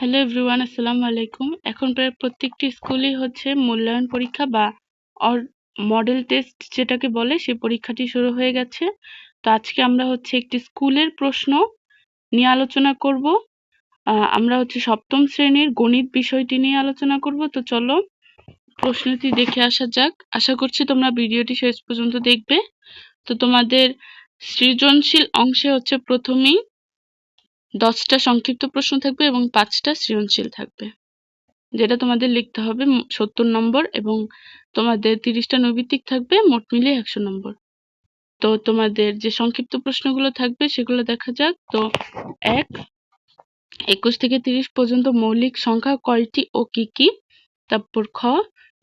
Hello everyone, আসসালামু আলাইকুম। এখন প্রায় প্রত্যেকটি স্কুলেই হচ্ছে মূল্যায়ন পরীক্ষা বা মডেল টেস্ট যেটাকে বলে, সেই পরীক্ষাটি শুরু হয়ে গেছে। তো আজকে আমরা হচ্ছে একটি স্কুলের প্রশ্ন নিয়ে আলোচনা করব। আমরা হচ্ছে সপ্তম শ্রেণির গণিত বিষয়টি নিয়ে আলোচনা করব। তো চলো প্রশ্নটি দেখে আসা যাক। আশা করছি তোমরা ভিডিওটি শেষ পর্যন্ত দেখবে। তো তোমাদের সৃজনশীল অংশে হচ্ছে প্রথমেই দশটা সংক্ষিপ্ত প্রশ্ন থাকবে এবং পাঁচটা সৃজনশীল থাকবে। যেটা তোমাদের লিখতে হবে সত্তর নম্বর এবং তোমাদের তিরিশটা নৈবিত্তিক থাকবে, মোট মিলিয়ে একশো নম্বর। তো তোমাদের যে সংক্ষিপ্ত প্রশ্নগুলো থাকবে সেগুলো দেখা যাক। তো এক, একুশ থেকে তিরিশ পর্যন্ত মৌলিক সংখ্যা কয়টি ও কি কি? তারপর খ,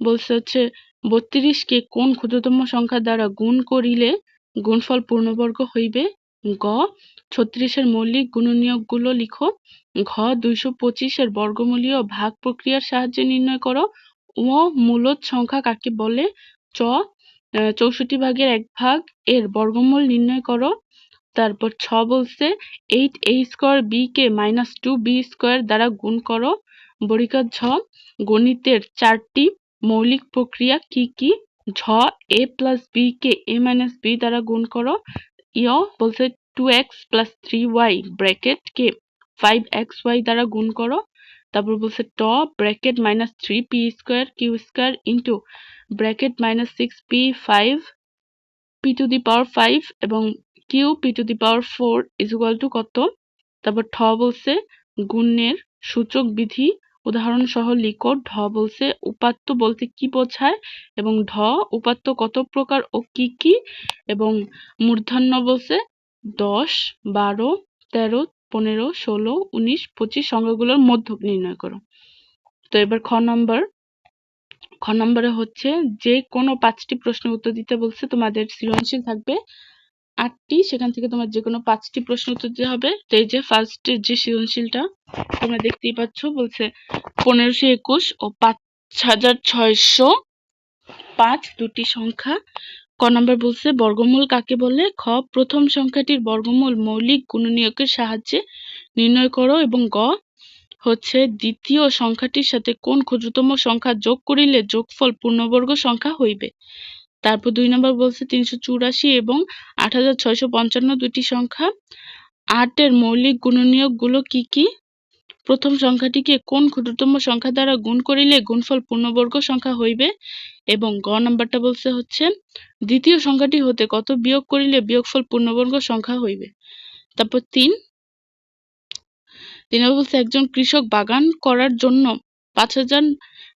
বলছে হচ্ছে বত্রিশকে কোন ক্ষুদ্রতম সংখ্যা দ্বারা গুণ করিলে গুণফল পূর্ণবর্গ হইবে? গ, ছত্রিশের মৌলিক গুণনীয়কগুলো লিখো। ঘ, দুইশো পঁচিশের বর্গমূলীয় ভাগ প্রক্রিয়ার সাহায্যে নির্ণয় করো। ও মূলদ সংখ্যা কাকে বলে? চ চৌষট্টি ভাগের এক ভাগ এর বর্গমূল নির্ণয় করো। তারপর ছ বলছে, এইট এ স্কোয়ার বি কে মাইনাস টু বি স্কোয়ার দ্বারা গুণ করো। বরিকার ঝ, গণিতের চারটি মৌলিক প্রক্রিয়া কি কি? ঝ, এ প্লাস বি কে এ মাইনাস বি দ্বারা গুণ করো। ইয় বলছে two x plus three y bracket কে ফাইভ এক্স ওয়াই দ্বারা গুণ করো। তারপর বলছে ট bracket minus three p square q square into bracket minus six p five p to the power five এবং q p to the power four is equal to কত? তারপর ঠ বলছে গুণের সূচক বিধি উদাহরণ সহ লিখো, ঢ বলছে উপাত্ত বলতে কি বোঝায় এবং ঢ উপাত্ত কত প্রকার ও কি কি এবং মূর্ধন্য বলছে দশ, বারো, তেরো, পনেরো, ষোলো, উনিশ, পঁচিশ সংখ্যাগুলোর মধ্য নির্ণয় করো। তো এবার খ নম্বর। খ নম্বরে হচ্ছে যে কোনো পাঁচটি প্রশ্নের উত্তর দিতে বলছে তোমাদের সৃজনশীল থাকবে। আটটি, সেখান থেকে তোমার যে কোনো পাঁচটি প্রশ্ন উত্তর দিতে হবে। তো এই যে ফার্স্ট যে সৃজনশীলটা, তোমরা দেখতেই পাচ্ছ, বলছে পনেরোশো একুশ ও পাঁচ হাজার ছয়শো পাঁচ দুটি সংখ্যা। ক নম্বর বলছে, বর্গমূল কাকে বলে? খ, প্রথম সংখ্যাটির বর্গমূল মৌলিক গুণনীয়কের সাহায্যে নির্ণয় করো এবং গ, হচ্ছে দ্বিতীয় সংখ্যাটির সাথে কোন ক্ষুদ্রতম সংখ্যা যোগ করিলে যোগফল পূর্ণবর্গ সংখ্যা হইবে। তারপর দুই নম্বর বলছে তিনশো চুরাশি এবং আট হাজার ছয়শো পঞ্চান্ন দুটি সংখ্যা। আটের মৌলিক গুণনীয়কগুলো কি কি? প্রথম সংখ্যাটিকে কোন ক্ষুদ্রতম সংখ্যা দ্বারা গুণ করিলে গুণফল পূর্ণবর্গ সংখ্যা হইবে? এবং গ নাম্বারটা বলছে হচ্ছে, দ্বিতীয় সংখ্যাটি হতে কত বিয়োগ করিলে বিয়োগফল পূর্ণবর্গ সংখ্যা হইবে? তারপর তিন তিন বলছে একজন কৃষক বাগান করার জন্য পাঁচ হাজার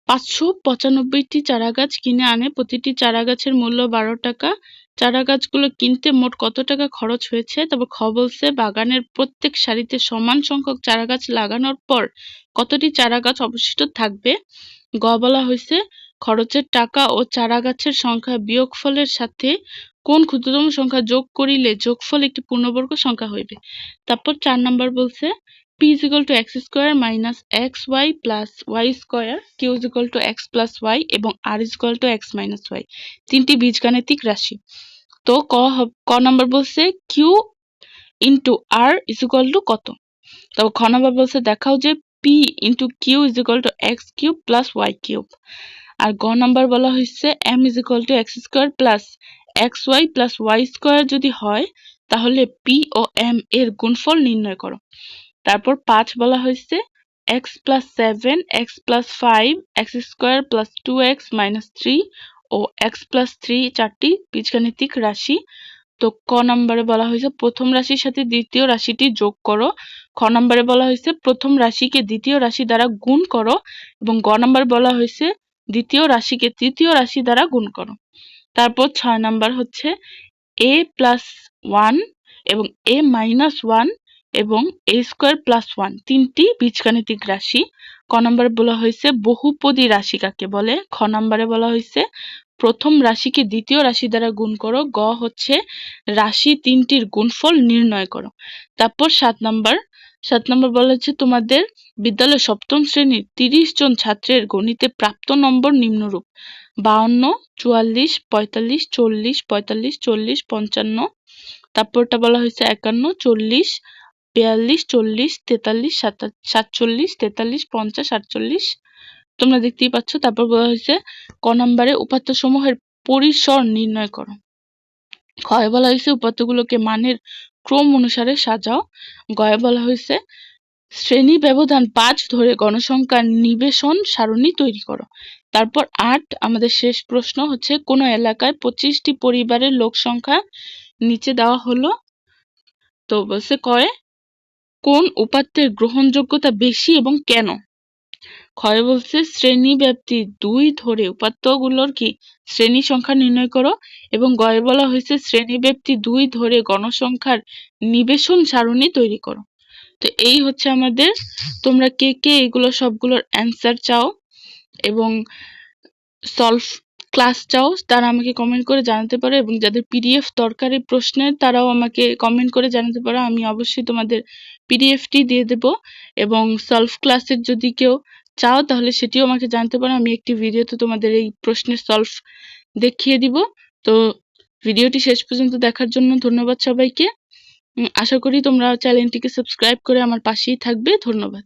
পাঁচশো পঁচানব্বইটি চারা গাছ কিনে আনে। প্রতিটি চারা গাছের মূল্য বারো টাকা। চারা গাছগুলো কিনতে মোট কত টাকা খরচ হয়েছে? তারপর খ বলছে বাগানের প্রত্যেক সারিতে সমান সংখ্যক চারা গাছ লাগানোর পর কতটি চারা গাছ অবশিষ্ট থাকবে? গ বলা হয়েছে, খরচের টাকা ও চারা গাছের সংখ্যা বিয়োগফলের সাথে কোন ক্ষুদ্রতম সংখ্যা যোগ করিলে যোগফল একটি পূর্ণবর্গ সংখ্যা হইবে? তারপর চার নম্বর বলছে p is equal to x square minus xy plus y square, q is equal to x plus y এবং r is equal to x minus y, তিনটি বীজগাণিতিক রাশি। তো ক ক নম্বর বলছে q into r is equal to কত? তারপর খ নম্বর বলছে দেখাও যে p into q is equal to x cube plus y cube আর গ নম্বর বলা হয়েছে m is equal to x square plus x y plus y square যদি হয়, তাহলে p ও m এর গুণফল নির্ণয় করো। তারপর পাঁচ বলা হয়েছে x plus seven x plus five x square plus two x minus three ও এক্স প্লাস থ্রি চারটি বীজগাণিতিক রাশি। তো ক নম্বরে বলা হয়েছে, প্রথম রাশির সাথে দ্বিতীয় রাশিটি যোগ করো। খ নম্বরে বলা হয়েছে, প্রথম রাশিকে দ্বিতীয় রাশি দ্বারা গুণ করো এবং গ নম্বর বলা হয়েছে, দ্বিতীয় রাশিকে তৃতীয় রাশি দ্বারা গুণ করো। তারপর ছয় নম্বর হচ্ছে এ প্লাস ওয়ান এবং এ মাইনাস ওয়ান এবং এ স্কোয়ার প্লাস ওয়ান তিনটি বীজগাণিতিক রাশি। ক নম্বরে বলা হয়েছে বহুপদী রাশি কাকে বলে? খ নম্বরে বলা হয়েছে প্রথম রাশিকে দ্বিতীয় রাশি দ্বারা গুণ করো। গ হচ্ছে রাশি তিনটির গুণফল নির্ণয় করো। তারপর সাত নম্বর সাত নম্বর বলা হচ্ছে তোমাদের বিদ্যালয় সপ্তম শ্রেণির তিরিশ জন ছাত্রের গণিতে প্রাপ্ত নম্বর নিম্নরূপ। বাউন্ন, চুয়াল্লিশ, পঁয়তাল্লিশ, চল্লিশ পঁয়তাল্লিশ, চল্লিশ, পঞ্চান্ন। তারপরটা বলা হয়েছে একান্ন, চল্লিশ বিয়াল্লিশ, চল্লিশ, তেতাল্লিশ, সাতা- সাতচল্লিশ, তেতাল্লিশ, পঞ্চাশ, আটচল্লিশ। তোমরা দেখতেই পাচ্ছ, তারপর বলা হয়েছে ক নম্বরে উপাত্ত সমূহের পরিসর নির্ণয় করো। ক্ষয় বলা হয়েছে উপাত্তগুলোকে মানের ক্রম অনুসারে সাজাও। গয়ে বলা হয়েছে শ্রেণি ব্যবধান পাঁচ ধরে গণসংখ্যার নিবেশন সারণী তৈরি করো। তারপর আট, আমাদের শেষ প্রশ্ন হচ্ছে, কোন এলাকায় পঁচিশটি পরিবারের লোক সংখ্যা নিচে দেওয়া হলো? তো বলছে কয়ে কোন উপাত্তের গ্রহণযোগ্যতা বেশি এবং কেন? ক্ষয় বলছে শ্রেণি ব্যাপ্তি দুই ধরে উপাত্তগুলোর কি শ্রেণি সংখ্যা নির্ণয় করো? এবং গয়ে বলা হয়েছে শ্রেণি ব্যাপ্তি দুই ধরে গণসংখ্যার নিবেশন সারণী তৈরি করো। তো এই হচ্ছে আমাদের, তোমরা কে কে এগুলো সবগুলোর অ্যান্সার চাও? এবং সলভ ক্লাস চাও, তারা আমাকে কমেন্ট করে জানাতে পারো এবং যাদের পিডিএফ দরকারি প্রশ্নের, তারাও আমাকে কমেন্ট করে জানাতে পারো। আমি অবশ্যই তোমাদের পিডিএফটি দিয়ে দেব এবং সলভ ক্লাসের যদি কেউ চাও, তাহলে সেটিও আমাকে জানতে পারো। আমি একটি ভিডিওতে তোমাদের এই প্রশ্নের সলভ দেখিয়ে দিব। তো ভিডিওটি শেষ পর্যন্ত দেখার জন্য ধন্যবাদ সবাইকে। আশা করি তোমরা চ্যানেলটিকে সাবস্ক্রাইব করে আমার পাশেই থাকবে। ধন্যবাদ।